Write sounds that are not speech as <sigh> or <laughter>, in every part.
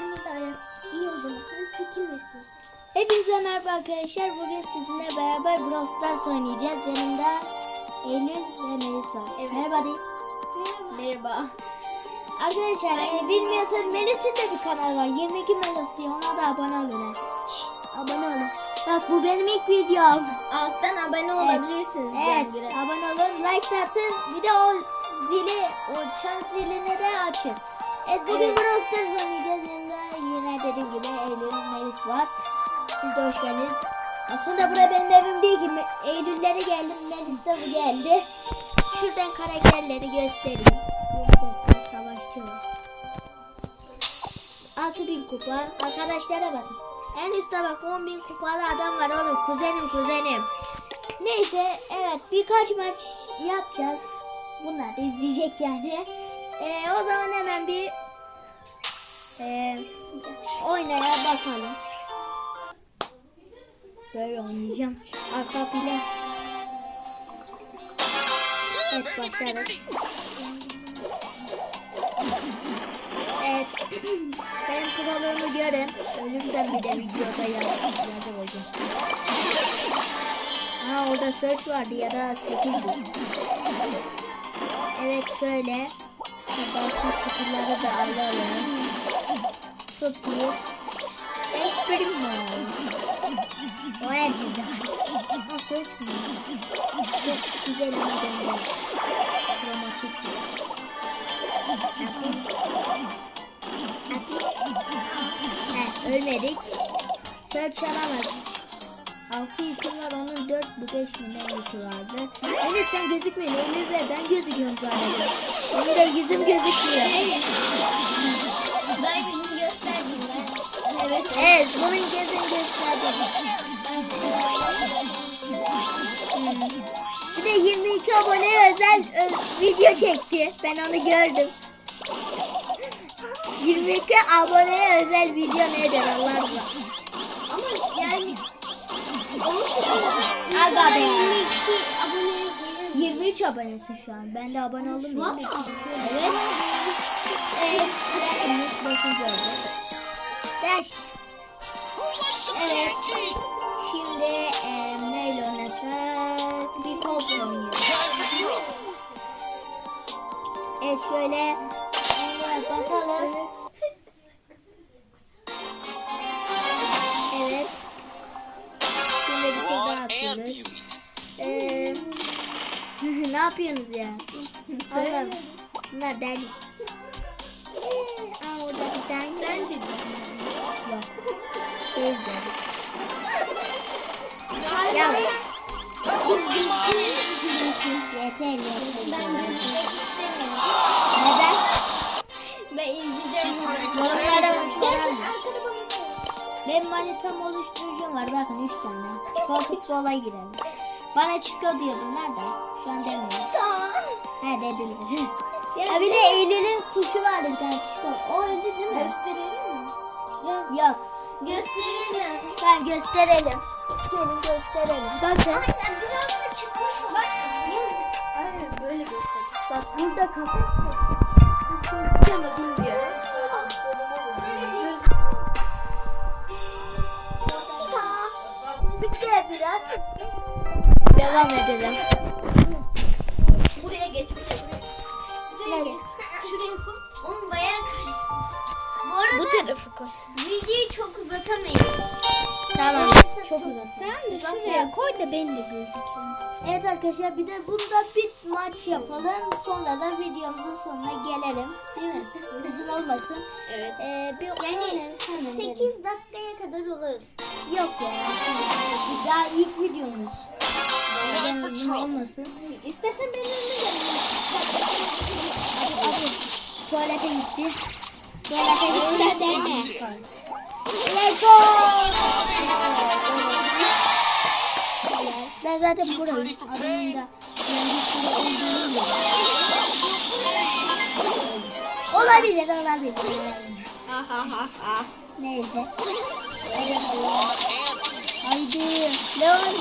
Kırmızı ayak. İyi o zaman. Sen çekilme istiyorsan. Hepinize merhaba arkadaşlar. Bugün sizinle beraber Brawl Stars oynayacağız. Yanımda Eylül ve Melisa. Evet. Merhaba değil. Merhaba. Arkadaşlar e, bilmiyorsanız Melis'in de bir kanalı var. 22 Melis diye. Ona da abone olun. Şşt, abone olun. Bak bu benim ilk videom. Alttan abone olabilirsiniz. Evet. Cemre. Abone olun. Like de atın. Bir de o zili, o çan zilini de açın. Evet bugün Evet. Brawl Stars oynayacağız. Yine dediğim gibi Eylül, Melis var. Siz de hoş geldiniz. Aslında bura benim evim değil ki. Eylül'lere geldim. Melis de bu geldi. Şuradan karakterleri göstereyim. Savaşçı var. 6000 kupa. Arkadaşlara bakın. En üstte bak 10.000 kupalı adam var oğlum. Kuzenim kuzenim. Neyse evet birkaç maç yapacağız. Bunlar izleyecek yani. Ee, o zaman hemen bir ee, oynaya basalım. Böyle oynayacağım. Arka plan. Evet başladık. Evet. Benim kralığımı görün. Ölürsem bir de videoda yaz- yazılacağım. Ha orada search vardı ya da 8 Evet şöyle. Şuradaki kutuları da alalım. Çok iyi. Primo. O herkese. Ha search mi? Çok güzel bir gönder. Kromatik. He, ölmedik. Search alamaz. 6 yüküm var onun 4 bu 5 milyon yükü vardı. Enes sen gözükmüyorsun Emir ve ben gözüküyorum sadece. Emir'e yüzüm gözükmüyor. Ben. Evet. Evet bunun gözünü gösterdim. Bir de 22 aboneye özel video çekti. Ben onu gördüm. 22 aboneye özel video nedir Allah Allah. Ama yani Aga be. 22 aboneye gelir. 23 abonesin şu an. Ben de abone oldum. Şu an 22. altı. Evet. Evet. Şimdi beşinci oldu. Beş. Evet. Şimdi e, neyle? Bir kopya oynuyoruz. Evet şöyle şöyle basalım. Evet. Şimdi bir tur daha atıyoruz. Ee, <laughs> ne yapıyorsunuz ya? Allah'ım. Bunlar deli. Aa, orada bir tane. Sen de Yok. İzledik. Ya. Yeter yeter. Neden? Ben izleyeceğim. Yorumlara oluşturucum var. Bakın 3 tane. Şu futbola girelim. Bana çıkıyor diyordum. Nerede? Şu an demiyorum. He dediler. ya bir de Eylül'ün kuşu vardı bir tane çıkan. O öldü değil mi? Gösterelim mi? Yok. Gösterelim. Ben gösterelim. Gelin gösterelim. Bakın. Aynen biraz da çıkmış bak. Aynen böyle göster. Bak burada kafes diye. Bitti biraz. Devam edelim. Buraya geç bir de buraya. Buraya Nereye? Şuraya koy. Onu bayağı karıştır. Bu arada Bu tarafı koy. Videoyu çok uzatamayız. Tamam. Çok uzak. Tamam da Şuraya koy da ben de gözükeyim. Evet arkadaşlar bir de bunda bir maç yapalım. Sonra da videomuzun sonuna gelelim. Değil mi? <laughs> Uzun olmasın. Evet. Ee, bir Yani hemen- hemen 8 verin. dakikaya kadar olur. Yok ya. Daha ilk videomuz. Neden uzun olmasın? İstersen benim önüme gel. Tuvalete gitti. Tuvalete gitti deme. Let's go. Ben zaten buradayım. Adamın da. Olabilir, olabilir. Ha ha ha ha. Neyse. Haydi. Leon.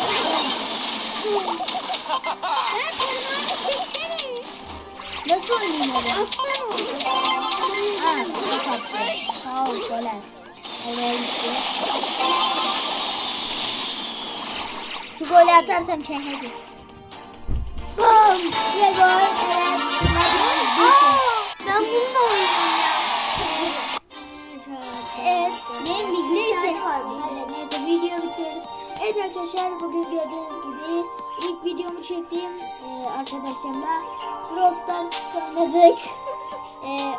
Nasıl oynayayım Şu golü atarsam çekeceğim. Bum! Ve gol. Ben bununla oynuyorum ya. Evet. Benim bilgisayarım neyse video bitiriyoruz. Evet arkadaşlar bugün gördüğünüz gibi ilk videomu çektiğim e, arkadaşlarımla Brawl Stars oynadık. <laughs> e,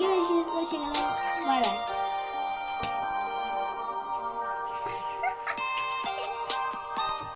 现在先过去给它来